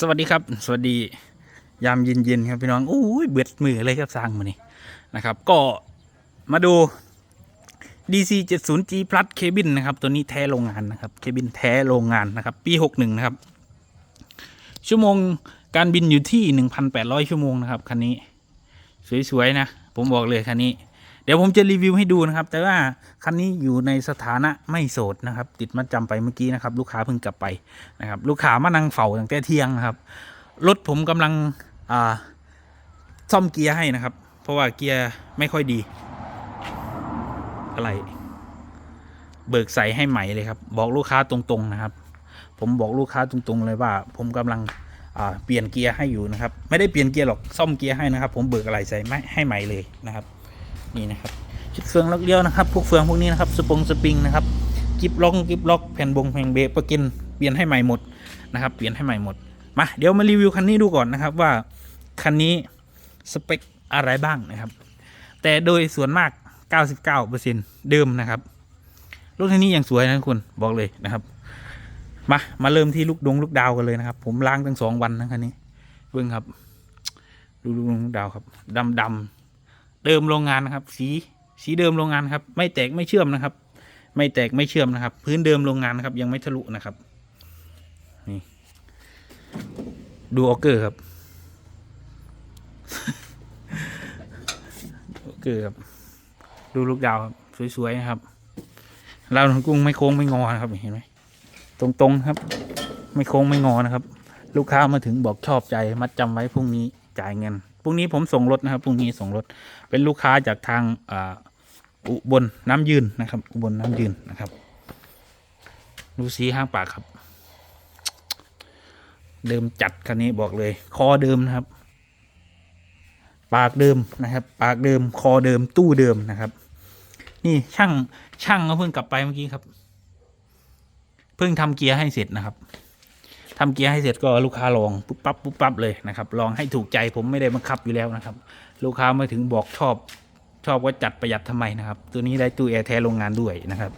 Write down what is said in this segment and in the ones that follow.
สวัสดีครับ สวัสดียามเย็นๆครับพี่น้องอู้ยเบิดมือเลยครับสร้างมานี่นะครับ ก็มาดู DC 70G Plus เคบินนะครับ ตัวนี้แท้โรงงานนะครับเคบินแท้โรงงานนะครับ ปี 61 นะครับ ชั่วโมงการบินอยู่ที่ 1,800 ชั่วโมงนะครับคันนี้ สวยๆนะ ผมบอกเลยคันนี้ เดี๋ยวผมจะรีวิวให้ดูนะครับ แต่ว่าคันนี้อยู่ในสถานะไม่โสดนะครับ ติดมัดจำไปเมื่อกี้นะครับ ลูกค้าเพิ่งกลับไปนะครับ ลูกค้ามานั่งเฝ้าตั้งแต่เที่ยงนะครับ รถผมกำลังอ่าซ่อมเกียร์ให้นะครับ เพราะว่าเกียร์ไม่ค่อยดี อะไร เบิกใส่ให้ใหม่เลยครับ บอกลูกค้าตรงๆนะครับ ผมบอกลูกค้าตรงๆเลยว่า ผมกำลังเปลี่ยนเกียร์ให้อยู่นะครับ ไม่ได้เปลี่ยนเกียร์หรอกซ่อมเกียร์ให้นะครับ ผมเบิกอะไรใส่ไม่ให้ใหม่เลยนะครับ นี่นะครับชุดเฟืองล็อกเลี้ยวนะครับพวกเฟืองพวกนี้นะครับสปงสปริงนะครับกิบล็อกกิบล็อกแผ่นบงแผ่นเบรกประกินเปลี่ยนให้ใหม่หมดนะครับเปลี่ยนให้ใหม่หมดมาเดี๋ยวมารีวิวคันนี้ดูก่อนนะครับว่าคันนี้สเปคอะไรบ้างนะครับ แต่โดยส่วนมาก 99%เดิมนะครับรถคันนี้ยังสวยนะคุณบอกเลยนะครับมามาเริ่มที่ลูกดงลูกดาวกันเลยนะครับ ผมล้างทั้งสองวันนะคันนี้เบิ้งครับ ดูลูกดงลูกดาวครับดำดำ เดิมโรงงานนะครับ สีสีเดิมโรงงานครับ ไม่แตกไม่เชื่อมนะครับ ไม่แตกไม่เชื่อมนะครับ พื้นเดิมโรงงานนะครับ ยังไม่ทะลุนะครับนี่ดูออเกอร์ครับออเกอร์ครับดูลูกดาวครับสวยๆนะครับเราวหนอนกุ้งไม่โค้งไม่งอนะครับเห็นไหมตรงๆครับ ไม่โค้งไม่งอนะครับ ลูกค้ามาถึงบอกชอบใจมัดจำไว้พรุ่งนี้จ่ายเงิน พรุ่งนี้ผมส่งรถนะครับพรุ่งนี้ส่งรถเป็นลูกค้าจากทางอุบลน้ำยืนนะครับ อุบลน้ำยืนนะครับ ดูสีห้างปากครับ เดิมจัดคันนี้บอกเลย คอเดิมนะครับ ปากเดิมนะครับ ปากเดิม คอเดิมตู้เดิมนะครับ นี่ช่างช่างเขาเพิ่งกลับไปเมื่อกี้ครับ เพิ่งทำเกียร์ให้เสร็จนะครับ ทำเกียร์ให้เสร็จก็ลูกค้าลองปุ๊บปั๊บปุ๊บปั๊บเลยนะครับลองให้ถูกใจผมไม่ได้บังคับอยู่แล้วนะครับ ลูกค้ามาถึงบอกชอบชอบว่าจัดประหยัดทำไมนะครับ ตัวนี้ได้ตู้แอร์แท้โรงงานด้วยนะครับ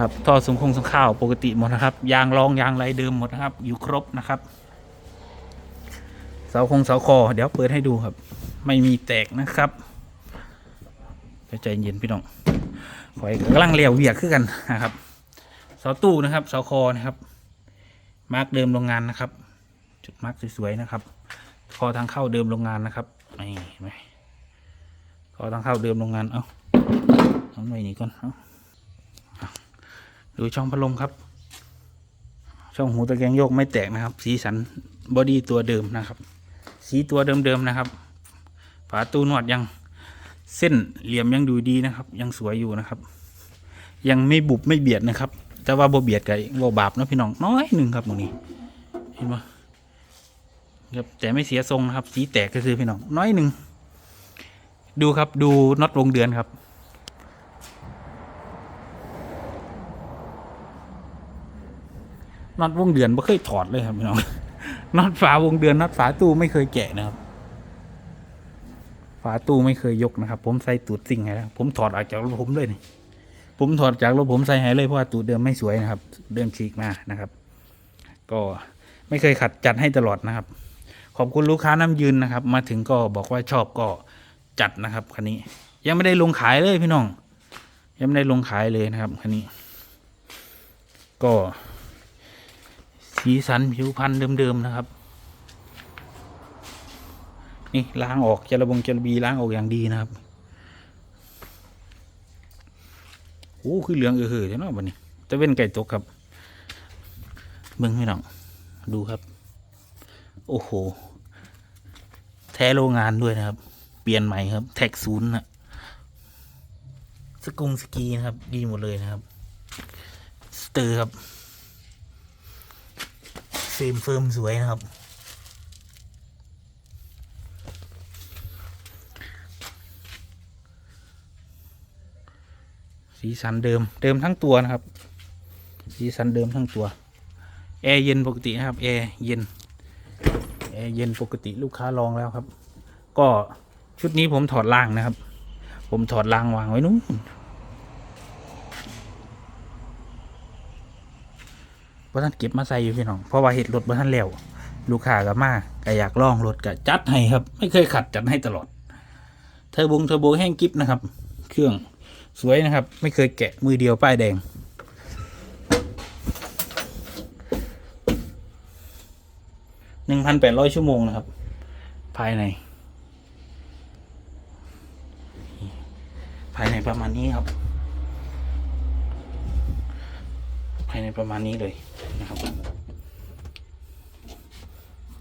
ครับท่อสูงคงสูงข้าวปกติหมดนะครับ ยางรองยางไรเดิมหมดนะครับ อยู่ครบนะครับเสาคงเสาคอ เดี๋ยวเปิดให้ดูครับ ไม่มีแตกนะครับใจเย็นพี่น้องขอยกำลังเลียวเวียกขึ้นกันนะครับเสาตู้นะครับเสาคอนะครับ มาร์กเดิมโรงงานนะครับ จุดมาร์กสวยๆนะครับคอทางเข้าเดิมโรงงานนะครับนี่เห็นไหมคอทางเข้าเดิมโรงงานเอาเอาไว้นี่ก่อนเอาเอาดูช่องพัดลมครับ ช่องหูตะแกรงโยกไม่แตกนะครับ สีสันบอดี้ตัวเดิมนะครับ สีตัวเดิมๆนะครับ ฝาตู้นวดยังเส้นเหลี่ยมยังดูดีนะครับ ยังสวยอยู่นะครับ ยังไม่บุบไม่เบียดนะครับ แต่ว่าบ่เบียดกับบ่บาปนะพี่น้องน้อยหนึ่งครับตรงนี้เห็นปะครับแต่ไม่เสียทรงนะครับ สีแตกก็คือพี่น้องน้อยหนึ่งดูครับดูน็อตวงเดือนครับ น็อตวงเดือนไม่เคยถอดเลยครับพี่น้องน็อตฝาวงเดือนน็อตฝาตู้ไม่เคยแกะนะครับ ฝาตู้ไม่เคยยกนะครับ ผมใส่ตูดสิ่งให้แล้วผมถอดออกจากผมเลยนี่ ผมถอดจากรถผมใส่ให้เลยเพราะว่าตูดเดิมไม่สวยนะครับ เดิมฉีกมานะครับ ก็ไม่เคยขัดจัดให้ตลอดนะครับ ขอบคุณลูกค้าน้ำยืนนะครับ มาถึงก็บอกว่าชอบก็จัดนะครับคันนี้ ยังไม่ได้ลงขายเลยพี่น้อง ยังไม่ได้ลงขายเลยนะครับคันนี้ ก็สีสันผิวพรรณเดิมๆนะครับ นี่ล้างออกเจระบงเจระบีล้างออกอย่างดีนะครับ โอ้คือเหลืองเออเหอใช่เนาะบันนี้ตะเว้นไก่ตกครับเบิ่งพี่น้องดูครับ โอ้โห แท้โรงงานด้วยนะครับ เปลี่ยนใหม่ครับ แท็กศูนย์นะสกุงสกีนะครับ ดีหมดเลยนะครับ สเตอร์ครับเฟรมเฟิร์มสวยนะครับ สีสันเดิมเดิมทั้งตัวนะครับ สีสันเดิมทั้งตัว แอร์เย็นปกตินะครับ แอร์เย็น แอร์เย็นปกติลูกค้าลองแล้วครับ ก็ชุดนี้ผมถอดล่างนะครับ ผมถอดล่างวางไว้นู้นบ่ท่านเก็บมาใส่อยู่พี่น้อง เพราะว่าเห็ดรถบ่ท่านแล้วลูกค้าก็มากก็อยากลองรถก็จัดให้ครับ ไม่เคยขัดจัดให้ตลอด เทอร์โบงเทอร์โบแห้งกิฟนะครับ เครื่อง สวยนะครับ ไม่เคยแกะมือเดียวป้ายแดง หนึ่งพันแปดร้อยชั่วโมงนะครับ ภายใน ภายในประมาณนี้ครับ ภายในประมาณนี้เลยนะครับ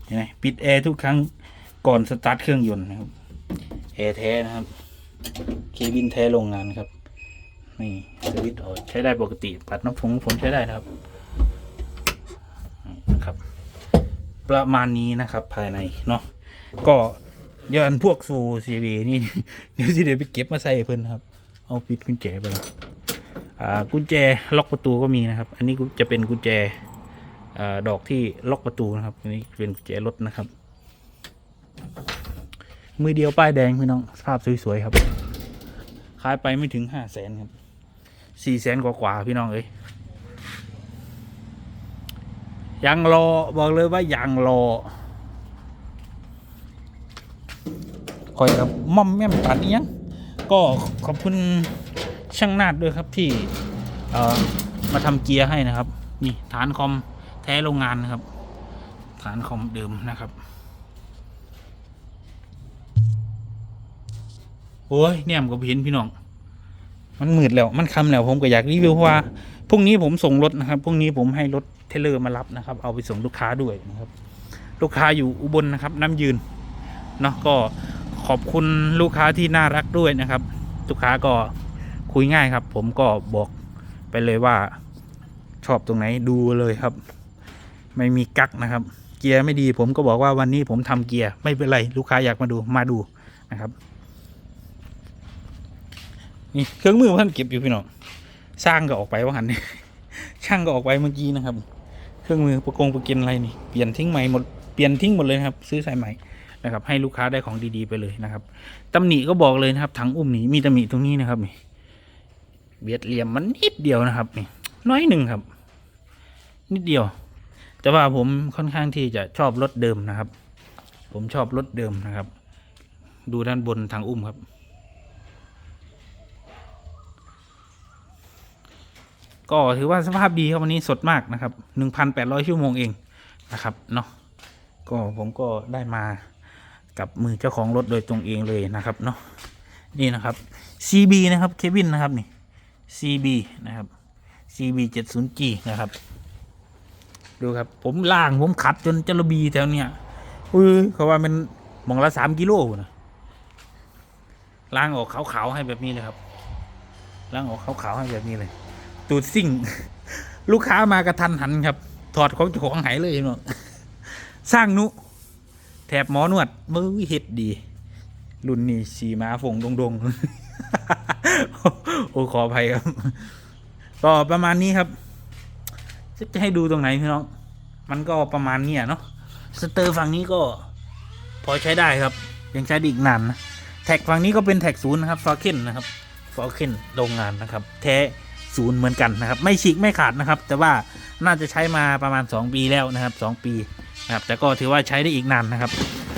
เห็นไหมปิดแอร์ทุกครั้งก่อนสตาร์ทเครื่องยนต์นะครับแอร์แท้นะครับ เคบินแท้โรงงานครับ นี่สวิตช์ออกใช้ได้ปกติ ปัดน้ำฝนฝนใช้ได้นะครับนี่นะครับ ประมาณนี้นะครับภายในเนาะก็เดี๋ยวอันพวกซูซีวีนี่เดี๋ยวสิเดี๋ยวไปเก็บมาใส่เพิ่นครับ เอาปิดกุญแจไปแล้วอ่ากุญแจล็อกประตูก็มีนะครับ อันนี้จะเป็นกุญแจอ่าดอกที่ล็อกประตูนะครับ อันนี้เป็นกุญแจรถนะครับ มือเดียวป้ายแดงพี่น้องภาพสวยๆครับขายไปไม่ถึงห้าแสนครับ สี่แสนกว่าๆพี่น้องเอ้ยยังรอบอกเลยว่ายังรอคอยกับม่อมแม่มตัดนี้ยังก็ขอบคุณช่างนาดด้วยครับที่เออมาทำเกียร์ให้นะครับ นี่ฐานคอมแท้โรงงานนะครับ ฐานคอมเดิมนะครับโอ้ยเนี่ยมก็เห็นพี่น้อง มันมืดแล้วมันคำแล้วผมก็อยากรีวิวเพราะว่าพรุ่งนี้ผมส่งรถนะครับพรุ่งนี้ผมให้รถเทเลอร์มารับนะครับ เอาไปส่งลูกค้าด้วยนะครับ ลูกค้าอยู่อุบลนะครับ น้ำยืนเนาะก็ขอบคุณลูกค้าที่น่ารักด้วยนะครับ ลูกค้าก็คุยง่ายครับ ผมก็บอกไปเลยว่าชอบตรงไหนดูเลยครับ ไม่มีกักนะครับ เกียร์ไม่ดี ผมก็บอกว่าวันนี้ผมทำเกียร์ไม่เป็นไรลูกค้าอยากมาดูมาดูนะครับ นี่เครื่องมือท่านเก็บอยู่พี่น้องสร้างก็ออกไปว่าหันนี่ช่างก็ออกไปเมื่อกี้นะครับ เครื่องมือประกงประกินอะไรนี่เปลี่ยนทิ้งใหม่หมดเปลี่ยนทิ้งหมดเลยครับ ซื้อสายใหม่นะครับ ให้ลูกค้าได้ของดีๆไปเลยนะครับตำหนิก็บอกเลยนะครับถังอุ้มนี่มีตำหนิตรงนี้นะครับนี่เบียดเหลี่ยมมันนิดเดียวนะครับนี่น้อยหนึ่งครับ นิดเดียว แต่ว่าผมค่อนข้างที่จะชอบรถเดิมนะครับ ผมชอบรถเดิมนะครับ ดูด้านบนทางอุ้มครับ ก็ถือว่าสภาพดีครับวันนี้สดมากนะครับหนึ่งพันแปดร้อยชั่วโมงเองนะครับเนาะก็ผมก็ได้มากับมือเจ้าของรถโดยตรงเองเลยนะครับเนาะนี่นะครับ CB นะครับเควินนะครับนี่ CB นะครับ CB 70G นะครับ ดูครับผมล่างผมขัดจนจระบีแถวเนี้ยอุ้ยเขาว่ามันหมองละสามกิโลนะล่างออกขาวๆให้แบบนี้เลยครับล่างออกขาวๆให้แบบนี้เลย ตูดซิ่ง ลูกค้ามากระทันหันครับ ถอดของเจ้าของหายเลยเนาะสร้างนุ แถบหมอนวดมือเฮ็ดดี รุ่นนี้สีมาฝงดงดงๆโอ้ขออภัยครับ ก็ประมาณนี้ครับ จะให้ดูตรงไหนพี่น้อง มันก็ประมาณนี้เนาะสเตอร์ฝั่งนี้ก็ พอใช้ได้ครับ ยังใช้ได้อีกนานนะแท็กฝั่งนี้ก็เป็นแท็กศูนย์นะครับฟอร์เคนนะครับฟอร์เคนโรงงานนะครับ แท้ ศูนย์เหมือนกันนะครับ ไม่ฉีกไม่ขาดนะครับ แต่ว่าน่าจะใช้มาประมาณ 2 ปีแล้วนะครับ 2 ปีนะครับ แต่ก็ถือว่าใช้ได้อีกนานนะครับ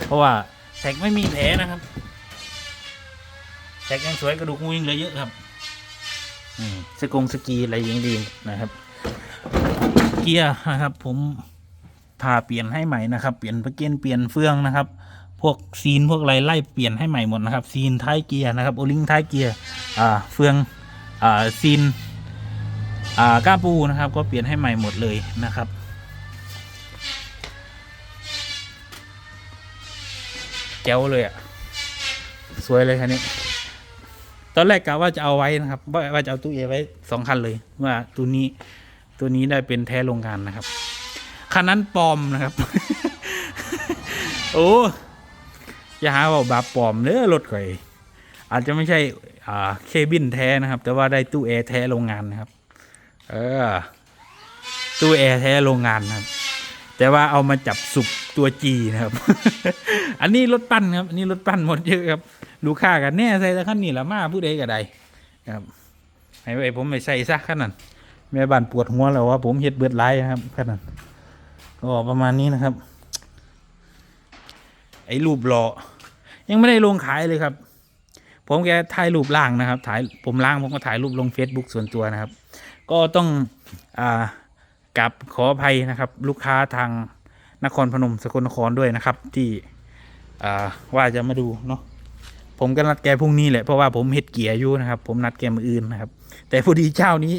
เพราะว่าแท็กไม่มีแผลนะครับแท็กยังสวยกระดูกงูยังเหลือเยอะครับสกงสกีอะไรยังดีนะครับ เกียร์นะครับ ผมพาเปลี่ยนให้ใหม่นะครับ เปลี่ยนประเกียนเปลี่ยนเฟืองนะครับ พวกซีนพวกอะไรไล่เปลี่ยนให้ใหม่หมดนะครับ ซีนท้ายเกียร์นะครับโอลิงท้ายเกียร์เฟืองอซีน ก้ามปูนะครับ ก็เปลี่ยนให้ใหม่หมดเลยนะครับ แจ๋วเลยอะ่ะ สวยเลยคันนี้ ตอนแรกกะว่าจะเอาไว้นะครับ ว่าจะเอาตู้เอไว้สองคันเลย ว่าตัวนี้ตัวนี้ได้เป็นแท้โรงงานนะครับคันนั้นปลอมนะครับ โอ้อย่าหาว่าบาปปลอมเนื้อรถข่อยอาจจะไม่ใช่เคบินแท้นะครับ แต่ว่าได้ตู้แอร์แท้โรงงานนะครับ เออ ตู้แอร์แท้โรงงานครับ แต่ว่าเอามาจับสุกตัวจีนะครับ อันนี้รถปั้นครับ อันนี้รถปั้นหมดเยอะครับ ลูกค้ากันแน่ใส่แต่ขั้นนี้ละมาผู้ใดก็ได้ครับให้ไว้ผมไปใส่ซะขั้นนั้นแม่บ้านปวดหัวแล้วว่าผมเฮ็ดเบิดไลายครับขั้นนั้นก็ประมาณนี้นะครับ ไอ้รูปหล่อยังไม่ได้ลงขายเลยครับ ผมแกถ่ายรูปล่างนะครับ ถ่ายผมล่างผมก็ถ่ายรูปลง Facebook ส่วนตัวนะครับ ก็ต้องอ่ากับขออภัยนะครับ ลูกค้าทางนครพนมสกลนครด้วยนะครับ ที่อ่าว่าจะมาดูเนาะผมก็นัดแกพรุ่งนี้แหละเพราะว่าผมเฮ็ดเกียร์อยู่นะครับ ผมนัดแกมืออื่นนะครับ แต่พอดีเจ้านี้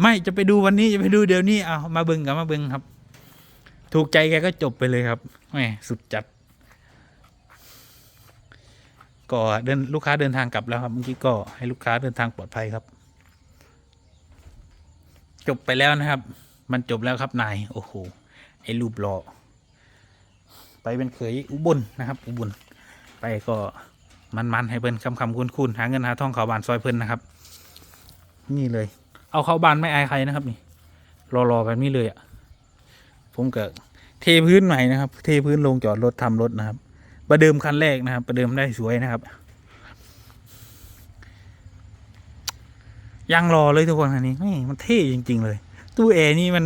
ไม่จะไปดูวันนี้จะไปดูเดี๋ยวนี้เอามาเบิ่งกับมาเบิ่งครับ ถูกใจแกก็จบไปเลยครับแหมสุดจัด ก็เดินลูกค้าเดินทางกลับแล้วครับเมื่อกี้ก็ให้ลูกค้าเดินทางปลอดภัยครับ จบไปแล้วนะครับ มันจบแล้วครับนาย โอ้โห ไอ้รูปหล่อไปเป็นเขยอุบลนะครับ อุบล ไปก็มันๆให้เพิ่นคำคำคุณคุณหาเงินหาทองเขาบานซอยเพิ่นนะครับ นี่เลย เอาเขาบานไม่อายใครนะครับนี่ รอๆแบบนี้เลยอะ่ะ ผมก็เทพื้นใหม่นะครับ เทพื้นลงจอดรถทำรถนะครับ ประเดิมคันแรกนะครับ ประเดิมได้สวยนะครับ ยังรอเลยทุกคนคันนี้มันเท่จริง ๆ เลย ตู้แอร์นี่มัน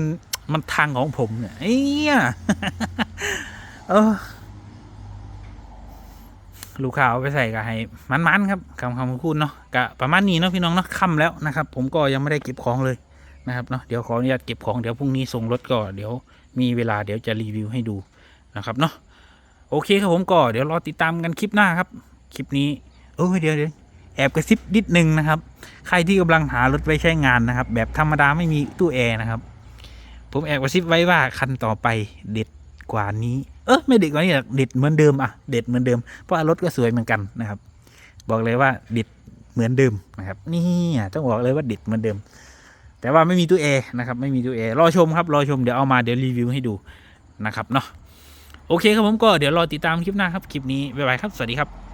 มันทางของผมเนี่ยไอ้เนี่ยเออลูกค้าเอาไปใส่ก็ให้มันๆครับคำคำคุณเนาะกะประมาณนี้เนาะพี่น้องเนาะค่ำแล้วนะครับ ผมก็ยังไม่ได้เก็บของเลยนะครับเนาะเดี๋ยวขออนุญาตเก็บของเดี๋ยวพรุ่งนี้ส่งรถก็เดี๋ยวมีเวลาเดี๋ยวจะรีวิวให้ดูนะครับเนาะโอเคครับผมก็เดี๋ยวรอติดตามกันคลิปหน้าครับ คลิปนี้โอ้ยเดี๋ยวเดี๋ยว แอบกระซิบนิดนึงนะครับ ใครที่กำลังหารถไว้ใช้งานนะครับ แบบธรรมดาไม่มีตู้แอร์นะครับ ผมแอบกระซิบไว้ว่าคันต่อไปเด็ดกว่านี้ เออไม่เด็ดกว่านี้หรอกเด็ดเหมือนเดิมอะเด็ดเหมือนเดิมเพราะรถก็สวยเหมือนกันนะครับ บอกเลยว่าเด็ดเหมือนเดิมนะครับ นี่ต้องบอกเลยว่าเด็ดเหมือนเดิม แต่ว่าไม่มีตู้แอร์นะครับ ไม่มีตู้แอร์รอชมครับรอชมเดี๋ยวเอามาเดี๋ยวรีวิวให้ดูนะครับเนาะโอเคครับผมก็เดี๋ยวรอติดตามคลิปหน้าครับ คลิปนี้บ๊ายบายครับ สวัสดีครับ